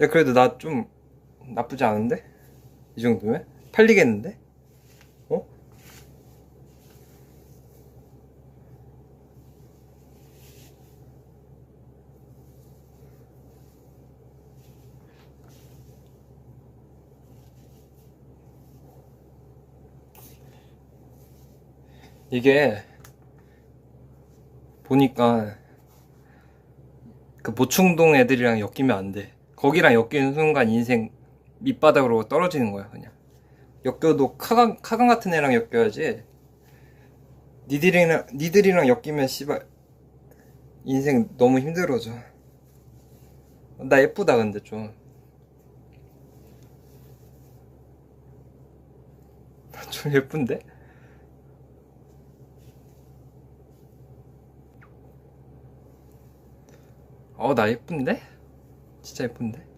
야 그래도 나 좀 나쁘지 않은데? 이 정도면? 팔리겠는데? 어? 이게 보니까 그 모충동 애들이랑 엮이면 안 돼. 거기랑 엮이는 순간 인생 밑바닥으로 떨어지는 거야, 그냥. 엮여도 카강, 카강 같은 애랑 엮여야지. 니들이랑, 니들이랑 엮이면 씨발, 인생 너무 힘들어져. 나 예쁘다, 근데 좀. 좀 예쁜데? 어, 나 예쁜데? 진짜 예쁜데?